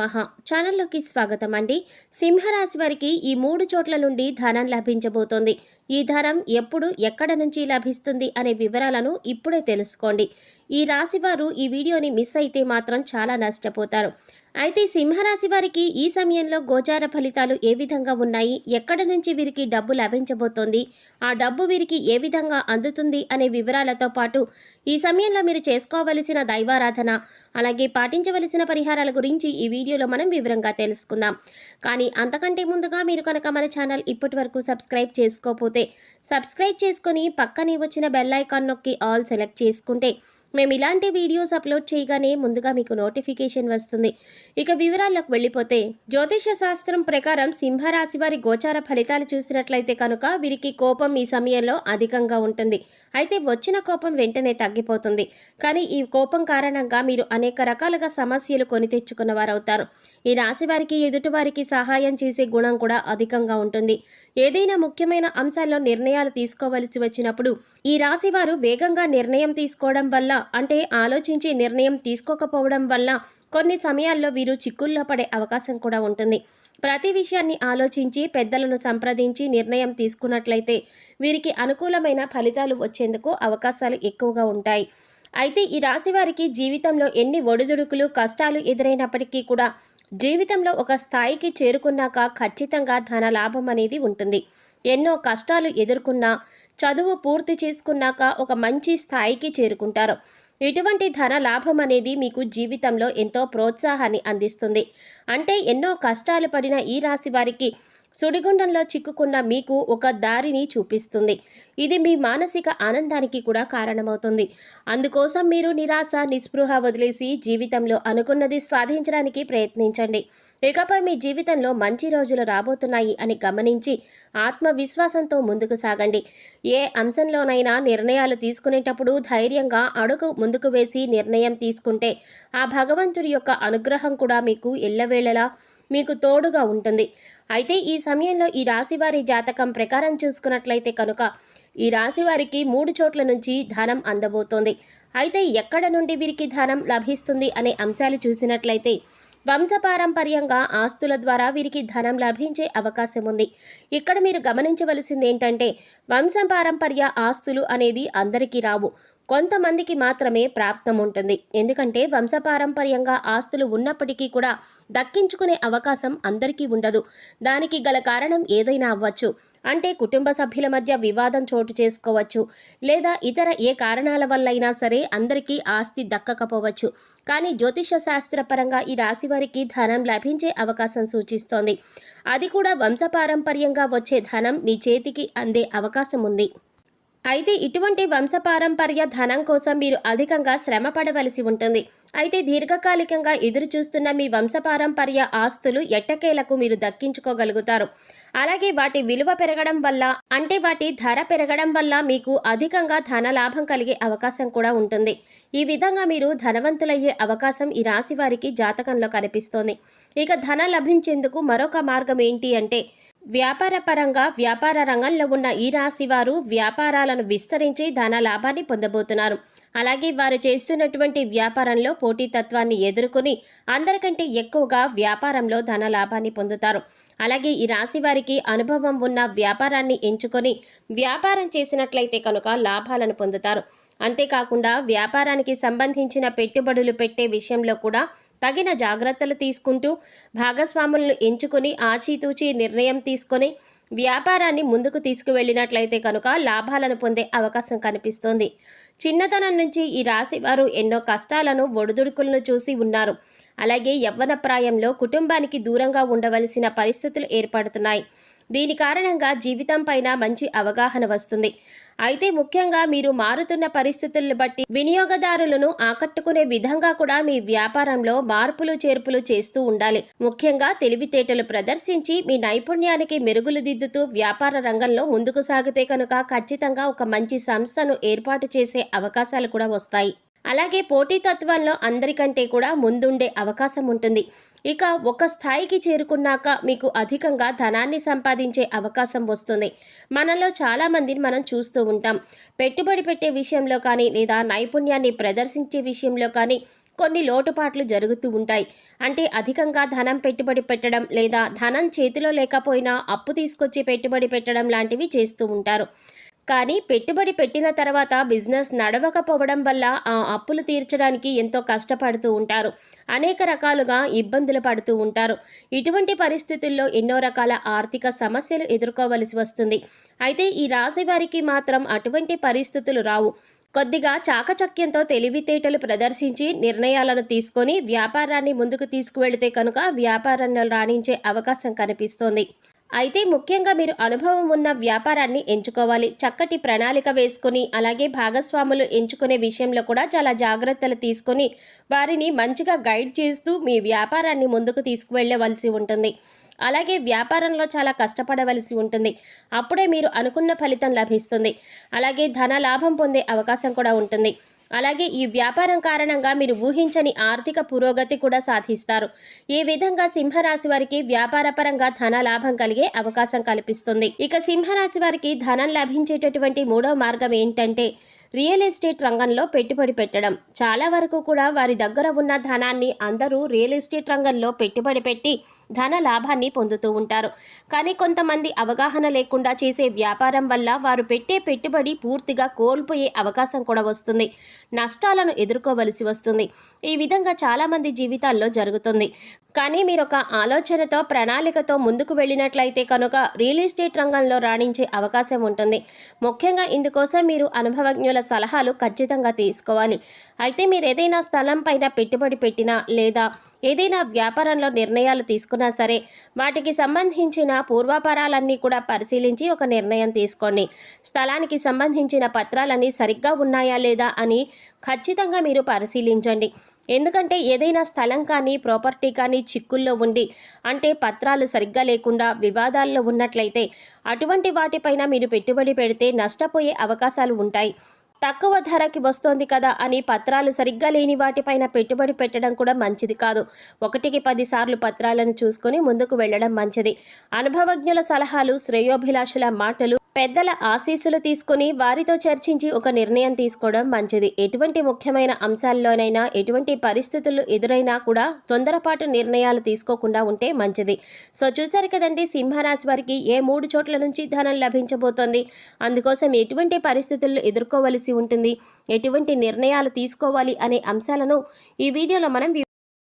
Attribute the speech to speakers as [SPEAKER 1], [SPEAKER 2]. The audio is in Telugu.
[SPEAKER 1] నమ. ఛానల్లోకి స్వాగతం అండి. సింహరాశి వారికి ఈ మూడు చోట్ల నుండి ధనం లభించబోతోంది. ఈ ధనం ఎప్పుడు ఎక్కడ నుంచి లభిస్తుంది అనే వివరాలను ఇప్పుడే తెలుసుకోండి. ఈ రాశి వారు ఈ వీడియోని మిస్ అయితే మాత్రం చాలా నష్టపోతారు. అయితే సింహరాశి వారికి ఈ సమయంలో గోచార ఫలితాలు ఏ విధంగా ఉన్నాయి? ఎక్కడ నుంచి వీరికి డబ్బు లభించబోతోంది? ఆ డబ్బు వీరికి ఏ విధంగా అందుతుంది అనే వివరాలతో పాటు ఈ సమయంలో మీరు చేసుకోవలసిన దైవారాధన అలాగే పాటించవలసిన పరిహారాల గురించి ఈ వీడియోలో మనం వివరంగా తెలుసుకుందాం. కానీ అంతకంటే ముందుగా మీరు కనుక మన ఛానల్ ఇప్పటి వరకు సబ్స్క్రైబ్ చేసుకోకపోతే సబ్స్క్రైబ్ చేసుకొని పక్కనే వచ్చిన బెల్ ఐకాన్ నొక్కి ఆల్ సెలెక్ట్ చేసుకుంటే మేము ఇలాంటి వీడియోస్ అప్లోడ్ చేయగానే ముందుగా మీకు నోటిఫికేషన్ వస్తుంది. ఇక వివరాల్లోకి వెళ్ళిపోతే జ్యోతిష శాస్త్రం ప్రకారం సింహరాశి వారి గోచార ఫలితాలు చూసినట్లయితే కనుక వీరికి కోపం ఈ సమయంలో అధికంగా ఉంటుంది. అయితే వచ్చిన కోపం వెంటనే తగ్గిపోతుంది. కానీ ఈ కోపం కారణంగా మీరు అనేక రకాలుగా సమస్యలు కొని తెచ్చుకున్న వారవుతారు ఈ రాశి వారికి ఎదుటివారికి సహాయం చేసే గుణం కూడా అధికంగా ఉంటుంది. ఏదైనా ముఖ్యమైన అంశాల్లో నిర్ణయాలు తీసుకోవలసి వచ్చినప్పుడు ఈ రాశి వారు వేగంగా నిర్ణయం తీసుకోవడం వల్ల అంటే ఆలోచించి నిర్ణయం తీసుకోకపోవడం వల్ల కొన్ని సమయాల్లో వీరు చిక్కుల్లో పడే అవకాశం కూడా ఉంటుంది. ప్రతి విషయాన్ని ఆలోచించి పెద్దలను సంప్రదించి నిర్ణయం తీసుకున్నట్లయితే వీరికి అనుకూలమైన ఫలితాలు వచ్చేందుకు అవకాశాలు ఎక్కువగా ఉంటాయి. అయితే ఈ రాశి వారికి జీవితంలో ఎన్ని ఒడిదుడుకులు కష్టాలు ఎదురైనప్పటికీ కూడా జీవితంలో ఒక స్థాయికి చేరుకున్నాక ఖచ్చితంగా ధన లాభం అనేది ఉంటుంది. ఎన్నో కష్టాలు ఎదుర్కొన్నా చదువు పూర్తి చేసుకున్నాక ఒక మంచి స్థాయికి చేరుకుంటారు. ఇటువంటి ధన లాభం అనేది మీకు జీవితంలో ఎంతో ప్రోత్సాహాన్ని అందిస్తుంది. అంటే ఎన్నో కష్టాలు పడిన ఈ రాశి వారికి సుడిగుండంలో చిక్కుకున్న మీకు ఒక దారిని చూపిస్తుంది. ఇది మీ మానసిక ఆనందానికి కూడా కారణమవుతుంది. అందుకోసం మీరు నిరాశ నిస్పృహ వదిలేసి జీవితంలో అనుకున్నది సాధించడానికి ప్రయత్నించండి. ఇకపై మీ జీవితంలో మంచి రోజులు రాబోతున్నాయి అని గమనించి ఆత్మవిశ్వాసంతో ముందుకు సాగండి. ఏ అంశంలోనైనా నిర్ణయాలు తీసుకునేటప్పుడు ధైర్యంగా అడుగు ముందుకు వేసి నిర్ణయం తీసుకుంటే ఆ భగవంతుడి యొక్క అనుగ్రహం కూడా మీకు ఎల్లవేళలా మీకు తోడుగా ఉంటుంది. అయితే ఈ సమయంలో ఈ రాశివారి జాతకం ప్రకారం చూసుకున్నట్లయితే కనుక ఈ రాశి వారికి మూడు చోట్ల నుంచి ధనం అందబోతోంది. అయితే ఎక్కడ నుండి వీరికి ధనం లభిస్తుంది అనే అంశాలు చూసినట్లయితే వంశపారంపర్యంగా ఆస్తుల ద్వారా వీరికి ధనం లభించే అవకాశం ఉంది ఇక్కడ మీరు గమనించవలసింది ఏంటంటే వంశపారంపర్య ఆస్తులు అనేది అందరికీ రావు. కొంతమందికి మాత్రమే ప్రాప్తం ఉంటుంది ఎందుకంటే వంశపారంపర్యంగా ఆస్తులు ఉన్నప్పటికీ కూడా దక్కించుకునే అవకాశం అందరికీ ఉండదు. దానికి గల కారణం ఏదైనా అవ్వచ్చు. అంటే కుటుంబ సభ్యుల మధ్య వివాదం చోటు చేసుకోవచ్చు. లేదా ఇతర ఏ కారణాల వల్లైనా సరే అందరికీ ఆస్తి దక్కకపోవచ్చు. కానీ జ్యోతిష శాస్త్రపరంగా ఈ రాశి వారికి ధనం లభించే అవకాశం సూచిస్తోంది. అది కూడా వంశపారంపర్యంగా వచ్చే ధనం మీ చేతికి అందే అవకాశం ఉంది. అయితే ఇటువంటి వంశపారంపర్య ధనం కోసం మీరు అధికంగా శ్రమ పడవలసి ఉంటుంది. అయితే దీర్ఘకాలికంగా ఎదురు చూస్తున్న మీ వంశపారంపర్య ఆస్తులు ఎట్టకేలకు మీరు దక్కించుకోగలుగుతారు. అలాగే వాటి విలువ పెరగడం వల్ల అంటే వాటి ధర పెరగడం వల్ల మీకు అధికంగా ధన లాభం కలిగే అవకాశం కూడా ఉంటుంది. ఈ విధంగా మీరు ధనవంతులయ్యే అవకాశం ఈ రాశి వారికి జాతకంలో కనిపిస్తోంది. ఇక ధన లభించేందుకు మరొక మార్గం ఏంటి అంటే వ్యాపార పరంగా వ్యాపార రంగంలో ఉన్న ఈ రాశి వారు వ్యాపారాలను విస్తరించి ధన లాభాన్ని పొందబోతున్నారు. అలాగే వారు చేస్తున్నటువంటి వ్యాపారంలో పోటీతత్వాన్ని ఎదుర్కొని అందరికంటే ఎక్కువగా వ్యాపారంలో ధన లాభాన్ని పొందుతారు. అలాగే ఈ రాశి వారికి అనుభవం ఉన్న వ్యాపారాన్ని ఎంచుకొని వ్యాపారం చేసినట్లయితే కనుక లాభాలను పొందుతారు. అంతేకాకుండా వ్యాపారానికి సంబంధించిన పెట్టుబడులు పెట్టే విషయంలో కూడా తగిన జాగ్రత్తలు తీసుకుంటూ భాగస్వాములను ఎంచుకొని ఆచితూచి నిర్ణయం తీసుకొని వ్యాపారాన్ని ముందుకు తీసుకువెళ్ళినట్లయితే కనుక లాభాలను పొందే అవకాశం కనిపిస్తోంది. చిన్నతనం నుంచి ఈ రాశి వారు ఎన్నో కష్టాలను ఒడిదుడుకులను చూసి ఉన్నారు. అలాగే యవ్వన ప్రాయంలో కుటుంబానికి దూరంగా ఉండవలసిన పరిస్థితులు ఏర్పడుతున్నాయి. దీని కారణంగా జీవితం పైన మంచి అవగాహన వస్తుంది. అయితే ముఖ్యంగా మీరు మారుతున్న పరిస్థితులను బట్టి వినియోగదారులను ఆకట్టుకునే విధంగా కూడా మీ వ్యాపారంలో మార్పులు చేర్పులు చేస్తూ ఉండాలి. ముఖ్యంగా తెలివితేటలు ప్రదర్శించి మీ నైపుణ్యానికి మెరుగులు దిద్దుతూ వ్యాపార రంగంలో ముందుకు సాగితే కనుక ఖచ్చితంగా ఒక మంచి సంస్థను ఏర్పాటు చేసే అవకాశాలు కూడా వస్తాయి. అలాగే పోటీతత్వంలో అందరికంటే కూడా ముందుండే అవకాశం ఉంటుంది. ఇక ఒక స్థాయికి చేరుకున్నాక మీకు అధికంగా ధనాన్ని సంపాదించే అవకాశం వస్తుంది. మనలో చాలామందిని మనం చూస్తూ ఉంటాం. పెట్టుబడి పెట్టే విషయంలో కానీ లేదా నైపుణ్యాన్ని ప్రదర్శించే విషయంలో కానీ కొన్ని లోటుపాట్లు జరుగుతూ ఉంటాయి. అంటే అధికంగా ధనం పెట్టుబడి పెట్టడం లేదా ధనం చేతిలో లేకపోయినా అప్పు తీసుకొచ్చి పెట్టుబడి పెట్టడం లాంటివి చేస్తూ ఉంటారు. కానీ పెట్టుబడి పెట్టిన తర్వాత బిజినెస్ నడవకపోవడం వల్ల ఆ అప్పులు తీర్చడానికి ఎంతో కష్టపడుతూ ఉంటారు. అనేక రకాలుగా ఇబ్బందులు పడుతూ ఉంటారు. ఇటువంటి పరిస్థితుల్లో ఎన్నో రకాల ఆర్థిక సమస్యలు ఎదుర్కోవలసి వస్తుంది. అయితే ఈ రాశి వారికి మాత్రం అటువంటి పరిస్థితులు రావు. కొద్దిగా చాకచక్యంతో తెలివితేటలు ప్రదర్శించి నిర్ణయాలను తీసుకొని వ్యాపారాన్ని ముందుకు తీసుకువెళితే కనుక వ్యాపారంలో రాణించే అవకాశం కనిపిస్తోంది. అయితే ముఖ్యంగా మీరు అనుభవం ఉన్న వ్యాపారాన్ని ఎంచుకోవాలి. చక్కటి ప్రణాళిక వేసుకొని అలాగే భాగస్వాములు ఎంచుకునే విషయంలో కూడా చాలా జాగ్రత్తలు తీసుకొని వారిని మంచిగా గైడ్ చేస్తూ మీ వ్యాపారాన్ని ముందుకు తీసుకువెళ్ళవలసి ఉంటుంది. అలాగే వ్యాపారంలో చాలా కష్టపడవలసి ఉంటుంది. అప్పుడే మీరు అనుకున్న ఫలితం లభిస్తుంది. అలాగే ధన లాభం పొందే అవకాశం కూడా ఉంటుంది. అలాగే ఈ వ్యాపారం కారణంగా మీరు ఊహించని ఆర్థిక పురోగతి కూడా సాధిస్తారు. ఈ విధంగా సింహరాశి వారికి వ్యాపారపరంగా ధన లాభం కలిగే అవకాశం కల్పిస్తుంది. ఇక సింహరాశి వారికి ధనం లభించేటటువంటి మూడో మార్గం ఏంటంటే రియల్ ఎస్టేట్ రంగంలో పెట్టుబడి పెట్టడం. చాలా వరకు కూడా వారి దగ్గర ఉన్న ధనాన్ని అందరూ రియల్ ఎస్టేట్ రంగంలో పెట్టుబడి పెట్టి ధన లాభాన్ని పొందుతూ ఉంటారు. కానీ కొంతమంది అవగాహన లేకుండా చేసే వ్యాపారం వల్ల వారు పెట్టే పెట్టుబడి పూర్తిగా కోల్పోయే అవకాశం కూడా వస్తుంది. నష్టాలను ఎదుర్కోవలసి వస్తుంది. ఈ విధంగా చాలామంది జీవితాల్లో జరుగుతుంది. కానీ మీరు ఒక ఆలోచనతో ప్రణాళికతో ముందుకు వెళ్ళినట్లయితే కనుక రియల్ ఎస్టేట్ రంగంలో రాణించే అవకాశం ఉంటుంది. ముఖ్యంగా ఇందుకోసం మీరు అనుభవజ్ఞుల సలహాలు ఖచ్చితంగా తీసుకోవాలి. అయితే మీరు ఏదైనా స్థలం పైన పెట్టుబడి పెట్టినా లేదా ఏదైనా వ్యాపారంలో నిర్ణయాలు తీసుకున్నా సరే వాటికి సంబంధించిన పూర్వాపరాలన్నీ కూడా పరిశీలించి ఒక నిర్ణయం తీసుకోండి. స్థలానికి సంబంధించిన పత్రాలన్నీ సరిగ్గా ఉన్నాయా లేదా అని ఖచ్చితంగా మీరు పరిశీలించండి. ఎందుకంటే ఏదైనా స్థలం కానీ ప్రాపర్టీ కానీ చిక్కుల్లో ఉండి అంటే పత్రాలు సరిగ్గా లేకుండా వివాదాల్లో ఉన్నట్లయితే అటువంటి వాటిపైన మీరు పెట్టుబడి పెడితే నష్టపోయే అవకాశాలు ఉంటాయి. తక్కువ ధరకి వస్తోంది కదా అని పత్రాలు సరిగ్గా లేని వాటిపైన పెట్టుబడి పెట్టడం కూడా మంచిది కాదు. ఒకటికి పదిసార్లు పత్రాలను చూసుకుని ముందుకు వెళ్ళడం మంచిది. అనుభవజ్ఞుల సలహాలు శ్రేయోభిలాషుల మాటలు పెద్దల ఆశీస్సులు తీసుకుని వారితో చర్చించి ఒక నిర్ణయం తీసుకోవడం మంచిది. ఎటువంటి ముఖ్యమైన అంశాల్లోనైనా ఎటువంటి పరిస్థితులు ఎదురైనా కూడా తొందరపాటు నిర్ణయాలు తీసుకోకుండా ఉంటే మంచిది. సో చూసారు కదండి సింహరాశి వారికి ఏ మూడు చోట్ల నుంచి ధనం లభించబోతోంది? అందుకోసం ఎటువంటి పరిస్థితులు ఎదుర్కోవలసి ఉంటుంది? ఎటువంటి నిర్ణయాలు తీసుకోవాలి అనే అంశాలను ఈ వీడియోలో మనం